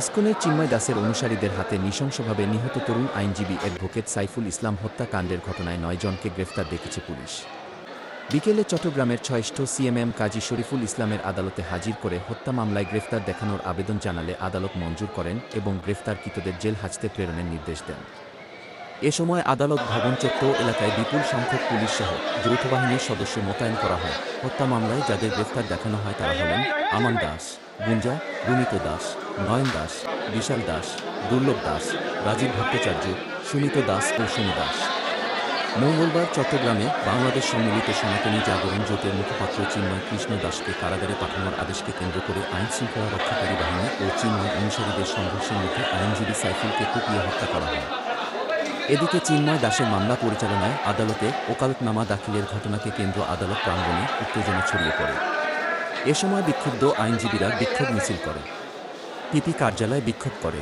ইস্কনের চিন্ময় দাসের অনুসারীদের হাতে নৃশংসভাবে নিহত তরুণ আইনজীবী অ্যাডভোকেট সাইফুল ইসলাম হত্যাকাণ্ডের ঘটনায় নয় জনকে গ্রেফতার দেখেছে পুলিশ। বিকেলে চট্টগ্রামের ছয়ষ্ঠ সিএমএম কাজী শরীফুল ইসলামের আদালতে হাজির করে হত্যা মামলায় গ্রেফতার দেখানোর আবেদন জানালে আদালত মঞ্জুর করেন এবং গ্রেফতারকৃতদের জেল হাজতে প্রেরণের নির্দেশ দেন। এ সময় আদালত ভবন এলাকায় বিপুল সংখ্যক পুলিশ সহ যৌথ বাহিনীর সদস্য মোতায়েন করা হয়। হত্যা মামলায় যাদের গ্রেফতার দেখানো হয় তারা হলেন আমান দাস। গুঞ্জা রুমিত দাস, নয়ন দাস, বিশাল দাস, দুর্লভ দাস, রাজীব ভট্টাচার্য সুমিত দাস ও সুমি দাস। মঙ্গলবার চট্টগ্রামে বাংলাদেশ সম্মিলিত সনাতনী জাগরণ জোটের মুখপাত্র চিন্ময় কৃষ্ণ দাসকে কারাগারে পাঠানোর আদেশকে কেন্দ্র করে আইন শৃঙ্খলা রক্ষাকারী বাহিনী ও চিন্ময় অনুসারীদের সংঘর্ষের মধ্যে আইনজীবী সাইফুলকে কুপিয়ে হত্যা করা হয়। এদিকে চিন্ময় দাসের মামলা পরিচালনায় আদালতে ওকালতনামা দাখিলের ঘটনাকে কেন্দ্র আদালত প্রাঙ্গণে উত্তেজনা ছড়িয়ে পড়ে। এ সময় বিক্ষুব্ধ আইনজীবীরা বিক্ষোভ মিছিল করে। পিপি কার্যালয়ে বিক্ষোভ করে।